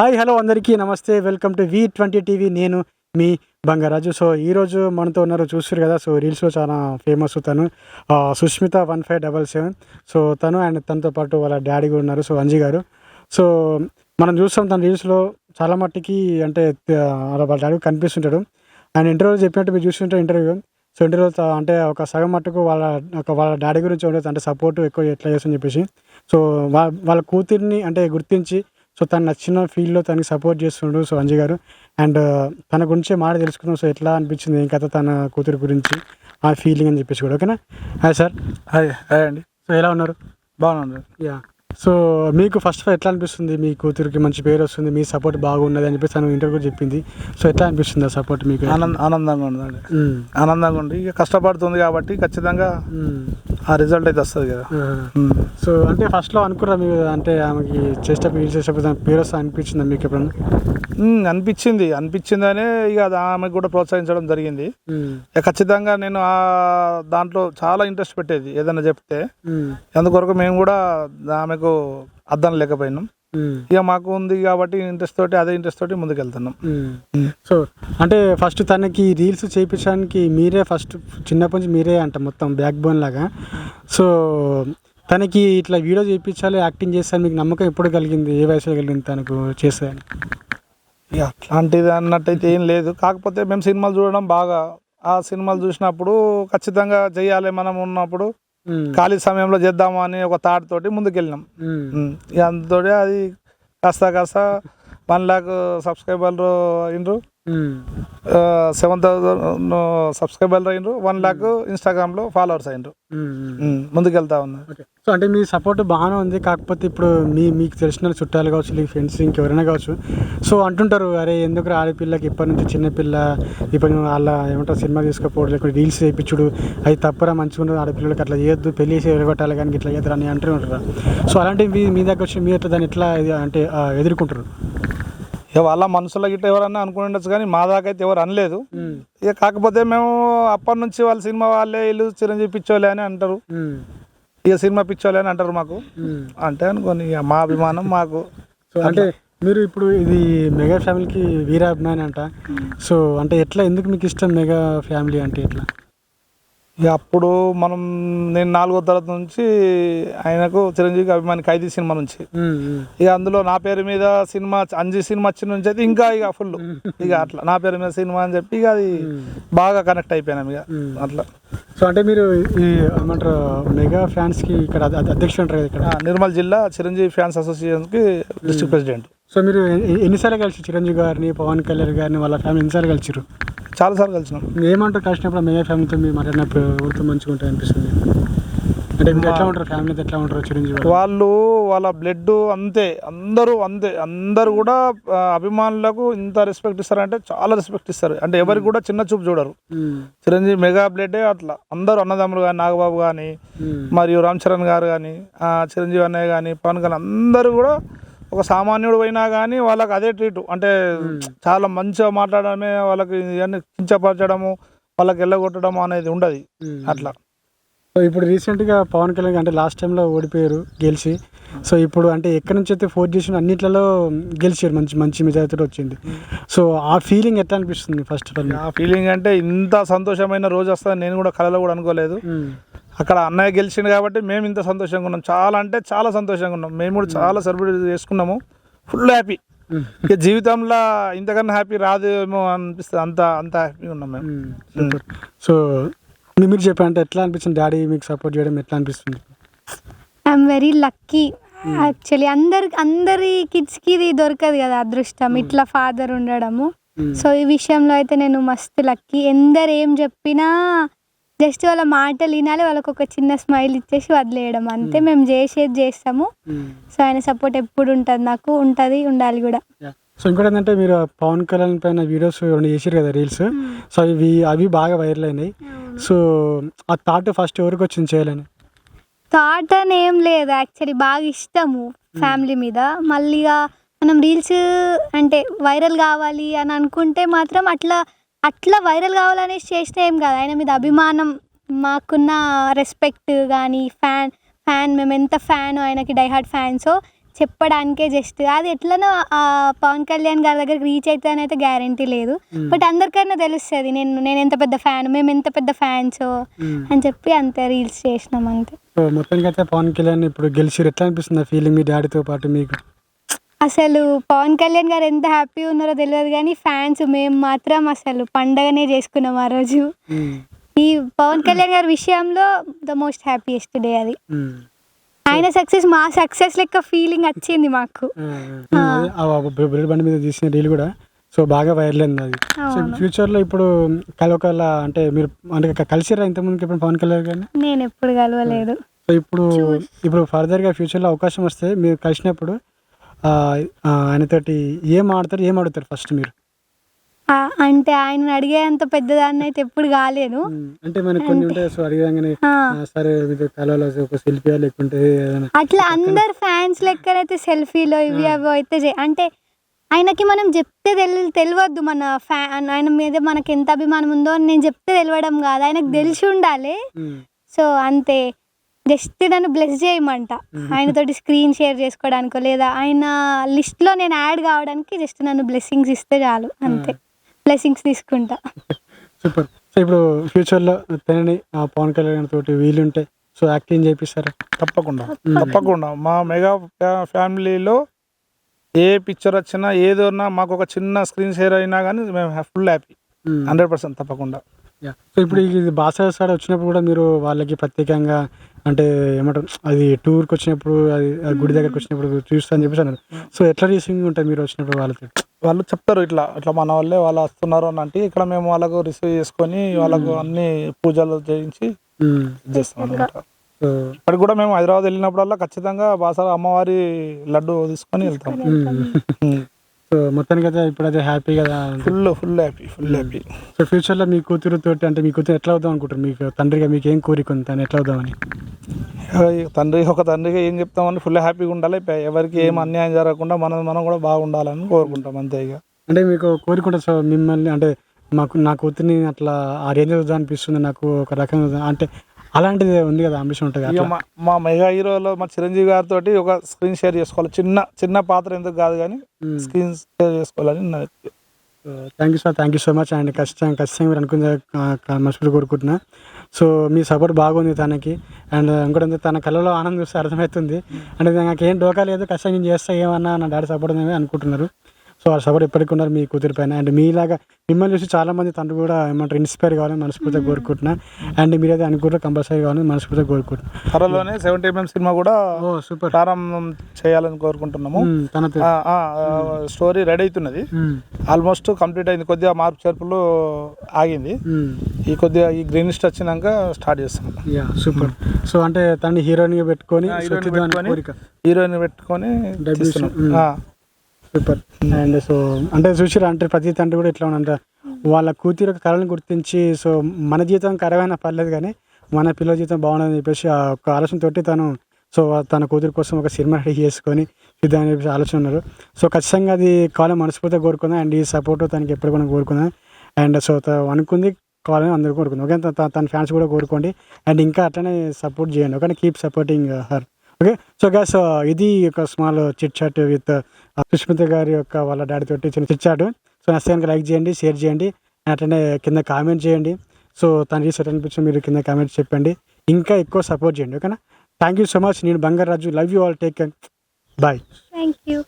Hi hello అందరికీ నమస్తే. Welcome to V twenty TV. నేను మీ బంగారాజు. సో ఈరోజు మనతో ఉన్నారు చూస్తారు కదా సో రీల్స్లో చాలా ఫేమస్ తను Susmita Sushmita one five double seven. So తను అండ్ తనతో పాటు వాళ్ళ డాడీ కూడా ఉన్నారు సో అంజీ గారు. సో మనం చూస్తాం తన రీల్స్లో చాలా మట్టికి అంటే వాళ్ళ డాడీ కనిపిస్తుంటాడు. ఆయన ఇంటర్వ్యూ చెప్పినట్టు మీరు చూస్తుంటే ఇంటర్వ్యూ. సో ఇంటర్వ్యూ అంటే ఒక సగం మట్టుకు వాళ్ళ ఒక వాళ్ళ డాడీ గురించి ఉండదు అంటే సపోర్ట్ ఎక్కువ ఎట్లా చేస్తుందని చెప్పేసి. సో వాళ్ళ కూతుర్ని అంటే గుర్తించి సో తను నచ్చిన ఫీల్డ్లో తనకి సపోర్ట్ చేస్తుండు సో అంజయ్ గారు. అండ్ తన గురించి మాట తెలుసుకుందాం. సో ఎట్లా అనిపించింది ఏం కథ తన కూతురు గురించి ఆ ఫీలింగ్ అని చెప్పేసి కూడా ఓకేనా? Hi sir. హాయ్ హాయ్ అండి. సో ఎలా ఉన్నారు? బాగున్నాను యా. సో మీకు ఫస్ట్ ఎట్లా అనిపిస్తుంది? మీ కూతురికి మంచి పేరు వస్తుంది మీ సపోర్ట్ బాగున్నది అని చెప్పేసి తను ఇంటర్వ్యూ చెప్పింది. సో ఎట్లా అనిపిస్తుంది ఆ సపోర్ట్ మీకు? ఆనంద ఆనందంగా ఉందండి. ఆనందంగా ఉంది ఇక కష్టపడుతుంది కాబట్టి ఖచ్చితంగా. ఆ రిజల్ట్ అయితే వస్తుంది కదా. సో అంటే ఫస్ట్లో అనుకురా మీరు అంటే ఆమెకి చేసేటప్పుడు యూజ్ చేసేటప్పుడు పేరు వస్తా అనిపించిందా మీకు ఎప్పుడన్నా? అనిపించింది. అనిపించిందనే ఇక అది ఆమెకు కూడా ప్రోత్సహించడం జరిగింది. ఖచ్చితంగా నేను ఆ దాంట్లో చాలా ఇంట్రెస్ట్ పెట్టేది ఏదైనా చెప్తే. అందుకొరకు మేము కూడా ఆమెకు అద్దం లేకపోయినాం. ఇక మాకు ఉంది కాబట్టి ఇంట్రెస్ట్ తోటి అదే ఇంట్రెస్ట్ తోటి ముందుకెళ్తున్నాం. సో అంటే ఫస్ట్ తనకి రీల్స్ చేయించడానికి మీరే ఫస్ట్ చిన్నప్పటి నుంచి మీరే అంట మొత్తం బ్యాక్ బోన్ లాగా. సో తనకి ఇట్లా వీడియో చేయించాలి యాక్టింగ్ చేస్తాను మీకు నమ్మకం ఎప్పుడు కలిగింది? ఏ వయసులో కలిగింది తనకు చేస్తాను ఇక అట్లాంటిది అన్నట్టయితే ఏం లేదు. కాకపోతే మేము సినిమాలు చూడడం బాగా ఆ సినిమాలు చూసినప్పుడు ఖచ్చితంగా చెయ్యాలి మనం ఉన్నప్పుడు. ఖాళీ సమయంలో చేద్దాము అని ఒక థాట్ తోటి ముందుకెళ్ళినాం. అందుతోటి అది కాస్త కాస్త వన్ ల్యాక్ సబ్స్క్రైబర్లు అయినరు. సెవెన్ థౌసండ్ సబ్స్క్రైబర్లు అయినరు వన్ ల్యాక్ ఇన్స్టాగ్రామ్లో ఫాలోవర్స్ అయినరు. ముందుకెళ్తా ఓకే. సో అంటే మీ సపోర్ట్ బాగానే ఉంది కాకపోతే ఇప్పుడు మీ మీకు తెలిసిన చుట్టాలు కావచ్చు మీ ఫ్రెండ్స్ ఇంకెవరైనా కావచ్చు. సో అంటుంటారు అరే ఎందుకు ఆడపిల్లకి ఇప్పటి నుంచి చిన్నపిల్ల ఇప్పుడు వాళ్ళ ఏమంటారు సినిమా తీసుకుపోవడం లేకపోతే రీల్స్ చేయించుడు. అది తప్పరా మంచిగా ఆడపిల్లలకి అట్లా చేయొద్దు పెళ్ళి చేసి ఎరగొట్టాలి కానీ ఇట్లా చేయద్దు అని అంటూ ఉంటారు సో అలాంటివి మీ- మీ దగ్గర వచ్చి మీరు దాన్ని ఎట్లా అంటే ఎదుర్కొంటారు ఇక వాళ్ళ మనసులో గిట్ట ఎవరన్నా అనుకుని ఉండొచ్చు కానీ మా దాకా అయితే ఎవరు అనలేదు. ఇక కాకపోతే మేము అప్పటి నుంచి వాళ్ళ సినిమా వాళ్ళే ఇల్లు చిరంజీవి పిచ్చోలే అని అంటారు. ఇక సినిమా పిచ్చోలే అని అంటారు మాకు. అంటే అనుకోని ఇక మా అభిమానం మాకు. అంటే మీరు ఇప్పుడు ఇది మెగా ఫ్యామిలీకి వీరాభిమాని అంట. సో అంటే ఎట్లా ఎందుకు మీకు ఇష్టం మెగా ఫ్యామిలీ అంటే ఎట్లా? అప్పుడు మనం నేను నాలుగో తరగతి నుంచి ఆయనకు చిరంజీవికి అభిమాని ఖైదీ సినిమా నుంచి. ఇక అందులో నా పేరు మీద సినిమా అంజీ సినిమా వచ్చిన నుంచి అయితే ఇంకా ఇక ఫుల్ ఇక అట్లా నా పేరు మీద సినిమా అని చెప్పి ఇక అది బాగా కనెక్ట్ అయిపోయినాం ఇక. అట్లా. సో అంటే మీరు ఈ ఏమంటారు మెగా ఫ్యాన్స్కి ఇక్కడ అధ- అధ- అధ్యక్షుడు ఉంటారు కదా ఇక్కడ? నిర్మల్ జిల్లా చిరంజీవి ఫ్యాన్స్ అసోసియేషన్కి డిస్ట్రిక్ట్ ప్రెసిడెంట్. సో మీరు ఎన్నిసార్లు కలిసి చిరంజీవి గారిని పవన్ కళ్యాణ్ గారిని వాళ్ళ ఫ్యామిలీ ఎన్నిసార్లు కలిసిరు చాలాసార్లు కలిసినాం. ఏమంటారు కలిసినప్పుడు మెగా ఫ్యామిలీతో మీరు మాట్లాడినప్పుడు ఎవరితో మంచిగా ఉంటుంది అనిపిస్తుంది? అంటే మీరు ఎట్లా ఉంటారు? ఫ్యామిలీతో ఎట్లా ఉంటారు చిరంజీవి? వాళ్ళు వాళ్ళ బ్లడ్ అంతే అందరూ అంతే. అందరూ కూడా అభిమానులకు ఇంత రెస్పెక్ట్ ఇస్తారంటే చాలా రెస్పెక్ట్ ఇస్తారు. అంటే ఎవరికి కూడా చిన్న చూపు చూడరు. మ్మ్. చిరంజీవి మెగా బ్లడే అట్లా. అందరూ అన్నదమ్ములు కానీ నాగబాబు కానీ మ్మ్. మరియు రామ్ చరణ్ గారు కానీ చిరంజీవి అన్నయ్య కానీ పవన్ కళ్యాణ్ అందరూ కూడా ఒక సామాన్యుడు అయినా కానీ వాళ్ళకి అదే ట్రీట్ అంటే చాలా మంచిగా మాట్లాడడమే వాళ్ళకి ఇవన్నీ కించపరచడము వాళ్ళకి వెళ్ళగొట్టడము అనేది ఉండదు. అట్లా. సో ఇప్పుడు రీసెంట్గా పవన్ కళ్యాణ్ అంటే లాస్ట్ టైంలో ఓడిపోయారు గెలిచి. సో ఇప్పుడు అంటే ఎక్కడి నుంచి అయితే ఫోర్త్ చేసిన అన్నిట్లలో గెలిచారు మంచి మంచి మెజారిటీతో వచ్చింది. సో ఆ ఫీలింగ్ ఎట్లా అనిపిస్తుంది ఫస్ట్ ఆఫ్ ఆల్ ఆ ఫీలింగ్ అంటే ఇంత సంతోషమైన రోజు వస్తుందని నేను కూడా కళలో కూడా అనుకోలేదు. అక్కడ అన్నయ్య గెలిచిండు కాబట్టి మేము ఇంత సంతోషంగా ఉన్నాం. చాలా అంటే చాలా సంతోషంగా ఉన్నాం. మేము కూడా చాలా సెలబ్రేట్ చేసుకున్నాము. ఫుల్ హ్యాపీ ఇక జీవితంలో ఇంతకన్నా హ్యాపీ రాదేమో అనిపిస్తుంది. అంత అంత హ్యాపీగా ఉన్నాం మేము. సో మీరు చెప్పండి ఎట్లా అనిపించింది డాడీ మీకు సపోర్ట్ చేయడం ఎట్లా అనిపిస్తుంది? ఐఎమ్ వెరీ లక్కీ యాక్చువల్లీ అందరి అందరి కిడ్స్కి ఇది దొరకదు కదా అదృష్టం. ఇట్లా ఫాదర్ ఉండడము. సో ఈ విషయంలో అయితే నేను మస్తు లక్కీ ఎందరు ఏం చెప్పినా జస్ట్ వాళ్ళ మాటలు వినాలి వాళ్ళకి ఒక చిన్న స్మైల్ ఇచ్చేసి వదిలేయడం. అంతే మేము చేసేది చేస్తాము. సో ఆయన సపోర్ట్ ఎప్పుడు ఉంటుంది నాకు ఉంటుంది ఉండాలి కూడా. సో ఇంకోటి ఏంటంటే మీరు పవన్ కళ్యాణ్ పైన వీడియోస్ రెండు చేసారు కదా రీల్స్ సో ఇవి అవి బాగా వైరల్ అయినాయి. సో ఆ థాట్ ఫస్ట్ ఎవరికి వచ్చింది చేయాలని? థాట్ అని ఏం లేదు యాక్చువల్లీ బాగా ఇష్టము ఫ్యామిలీ మీద. మళ్ళీగా మనం రీల్స్ అంటే వైరల్ కావాలి అని అనుకుంటే మాత్రం అట్లా అట్లా వైరల్ కావాలనేసి చేస్తే ఏం కాదు. ఆయన మీద అభిమానం మాకున్న రెస్పెక్ట్ కానీ ఫ్యాన్ ఫ్యాన్ మేము ఎంత ఫ్యాన్ ఆయనకి డైహార్డ్ ఫ్యాన్సో చెప్పడానికే జస్ట్ అది ఎట్లనో ఆ పవన్ కళ్యాణ్ గారి దగ్గరికి రీచ్ అవుతుంది అని అయితే గ్యారంటీ లేదు. Hmm. బట్ అందరికైనా తెలుస్తుంది నేను నేను ఎంత పెద్ద ఫ్యాన్ మేము ఎంత పెద్ద ఫ్యాన్స్ మ్మ్. అని చెప్పి అంతే రీల్స్ చేసినాం అంతే. మొత్తానికి అయితే పవన్ కళ్యాణ్ ఇప్పుడు గెలిచిరు. ఎట్లా అనిపిస్తుంది ఫీలింగ్ మీ డాడీతో పాటు మీకు? అసలు పవన్ కళ్యాణ్ గారు ఎంత హ్యాపీ ఉన్నారో తెలియదు కానీ ఫ్యాన్స్ మేము మాత్రం అసలు పండగనే చేసుకున్నాం ఆ రోజు. ఈ పవన్ కళ్యాణ్ గారి విషయంలో ద మోస్ట్ హ్యాపీయెస్ట్ డే అది. ఆయన సక్సెస్ మా సక్సెస్ లెక్క ఫీలింగ్ వచ్చింది మాకు. బండి మీద తీసిన రీల్ కూడా సో బాగా వైరల్ అయింది అది. సో అవును. ఫ్యూచర్లో ఇప్పుడు కలవకల అంటే మీరు అంటే కలిసిరా ఇంతకుముందుకు ఇప్పుడు పవన్ కళ్యాణ్ గారిని? నేను ఎప్పుడు కలవలేదు. సో ఇప్పుడు ఇప్పుడు ఫర్దర్గా ఫ్యూచర్లో అవకాశం వస్తే మీరు కలిసినప్పుడు ఆయనతోటి ఏం ఆడతారు ఏం ఆడుతారు ఫస్ట్ మీరు? అంటే ఆయన అడిగేంత పెద్దదాన్ని అయితే ఎప్పుడు కాలేను. అంటే మనకి కొన్ని ఉంటాయి సో అడిగానే సరే మీతో ఒక సెల్ఫీ లేకుంటే అట్లా అందరు ఫ్యాన్స్ లెక్కనైతే సెల్ఫీలో ఇవి అవి అయితే అంటే ఆయనకి మనం చెప్తే తెలి తెలియద్దు మన ఫ్యా ఆయన మీద మనకి ఎంత అభిమానం ఉందో అని నేను చెప్తే తెలియడం కాదు. ఆయనకు తెలిసి ఉండాలి. సో అంతే. జస్ట్ నన్ను బ్లెస్ చేయమంట. ఆయనతోటి స్క్రీన్ షేర్ చేసుకోవడానికో లేదా ఆయన లిస్ట్లో నేను యాడ్ కావడానికి జస్ట్ నన్ను బ్లెస్సింగ్స్ ఇస్తే చాలు అంతే. బ్లెస్సింగ్స్ తీసుకుంటా. సూపర్ సో ఇప్పుడు ఫ్యూచర్లో తనని ఆ పవన్ కళ్యాణ్ తోటి వీలుంటే సో యాక్టింగ్ చేపిస్తారా? తప్పకుండా. తప్పకుండా. మా మెగా ఫ్యా- ఫ్యామిలీలో ఏ పిక్చర్ వచ్చినా ఏదన్నా మాకు ఒక చిన్న స్క్రీన్ షేర్ అయినా కానీ మేము ఫుల్ హ్యాపీ. హండ్రెడ్ పర్సెంట్ తప్పకుండా. సో ఇప్పుడు ఇది బాసా సైడ్ వచ్చినప్పుడు కూడా మీరు వాళ్ళకి ప్రత్యేకంగా అంటే ఏమంటారు అది టూర్కి వచ్చినప్పుడు అది ఆ గుడి దగ్గరికి వచ్చినప్పుడు చూస్తా అని చెప్పేసి అన్నారు. సో ఎట్లా రిసీవింగ్ ఉంటుంది మీరు వచ్చినప్పుడు వాళ్ళతో? వాళ్ళు చెప్తారు ఇట్లా ఇట్లా మన వాళ్ళే వాళ్ళు వస్తున్నారు అని అంటే ఇక్కడ మేము వాళ్ళకు రిసీవ్ చేసుకొని వాళ్ళకు అన్ని పూజలు చేయించి. ఇది చేస్తాం అనమాట కూడా మేము హైదరాబాద్ వెళ్ళినప్పుడల్లా ఖచ్చితంగా బాసర అమ్మవారి లడ్డు తీసుకొని వెళ్తాం. సో మొత్తానికి అయితే ఇప్పుడు అయితే హ్యాపీ కదా full full happy full happy so ఫ్యూచర్లో మీ కూతురు తోటి అంటే మీ కూతురు ఎట్లా అవుదాం అనుకుంటారు? మీకు తండ్రిగా మీకు ఏం కోరిక ఉంది? తను ఎట్లా అవుదామని? తండ్రి ఒక తండ్రిగా ఏం చెప్తామని ఫుల్ హ్యాపీగా ఉండాలి. ఎవరికి ఏం అన్యాయం జరగకుండా మనం మనం కూడా బాగుండాలని కోరుకుంటాం అంతే ఇక. అంటే మీకు కోరిక ఉంటుంది సో మిమ్మల్ని అంటే మాకు నా కూతుర్ని అట్లా ఆ రేంజ్ అనిపిస్తుంది నాకు ఒక రకంగా అంటే అలాంటిది ఉంది కదా అంబిషన్ ఉంటుంది మా మా మెగా హీరోలో మా చిరంజీవి గారితో ఒక స్క్రీన్ షేర్ చేసుకోవాలి. చిన్న చిన్న పాత్ర ఎందుకు కాదు కానీ స్క్రీన్ షేర్ చేసుకోవాలని నా thank you sir thank you so much and ఖచ్చితంగా ఖచ్చితంగా మీరు అనుకున్న మనసులో కోరుకుంటున్నా. సో మీ సపోర్ట్ బాగుంది తనకి. అండ్ ఇంకోటి తన కళ్ళలో ఆనందం చూస్తే అర్థమవుతుంది. అంటే నాకు ఏం డోకా లేదు ఖచ్చితంగా నేను చేస్తా ఏమన్నా నా డాడీ సపోర్ట్ ఉందని అనుకుంటున్నారు. సో ఆ సపోర్ట్ ఎప్పటికీ ఉన్నారు మీ కూతురి పైన. అండ్ మీలాగా మిమ్మల్ని చూసి చాలా మంది తండ్రి కూడా ఏమంటారు ఇన్స్పైర్ కావాలని మనస్ఫూర్తిగా కోరుకుంటున్నా. అండ్ మీరైతే అనుకుంటారు కంపల్సరీ కావాలని మనస్ఫూర్తిగా కోరుకుంటున్నా. త్వరలోనే సెవెంటీ ఎంఎం సినిమా కూడా ఓ సూపర్. ప్రారంభం చేయాలని కోరుకుంటున్నాము. ఆ, స్టోరీ రెడీ అవుతున్నది. ఆల్మోస్ట్ కంప్లీట్ అయింది. కొద్దిగా మార్పు చేర్పులు ఆగింది. ఈ కొద్దిగా ఈ గ్రీన్ లిస్ట్ వచ్చినాక స్టార్ట్ చేస్తాం. Yeah super. సో అంటే తనని హీరోయిన్గా పెట్టుకొని హీరోయిన్ పెట్టుకొని కోరిక. సూపర్ అండ్ సో అంటే చూసిరా అంటే ప్రతి తండ్రి కూడా ఇట్లా ఉందంట వాళ్ళ కూతురు కళను గుర్తించి సో మన జీవితం కరవైనా పర్లేదు కానీ మన పిల్లల జీవితం బాగుండదని చెప్పేసి ఆ ఒక ఆలోచనతోటి తను సో తన కూతురు కోసం ఒక సినిమా రెడీ చేసుకొని ఇద్దామని చెప్పేసి ఆలోచన ఉన్నారు. సో ఖచ్చితంగా అది కాలం మనస్ఫూర్తిగా కోరుకుందాం. అండ్ ఈ సపోర్ట్ తనకి ఎప్పుడు కూడా కోరుకుందాం. అండ్ సో అనుకుంది కావాలని అందరూ కోరుకుందాం. ఓకే తన ఫ్యాన్స్ కూడా కోరుకోండి. అండ్ ఇంకా అట్లనే సపోర్ట్ చేయండి. Okay keep supporting her. Okay so guys ఇది ఒక small chit chat with Sushmita గారి యొక్క వాళ్ళ డాడీ తోటి చిన్న చిట్ చాట్ సో నచ్చానికి లైక్ చేయండి షేర్ చేయండి అట్లనే కింద కామెంట్ చేయండి. సో తన రీసెట్ అనిపించిన మీరు కింద కామెంట్ చెప్పండి. ఇంకా ఎక్కువ సపోర్ట్ చేయండి ఓకేనా థ్యాంక్ యూ సో మచ్ నేను Bangaraju love you all take bye thank you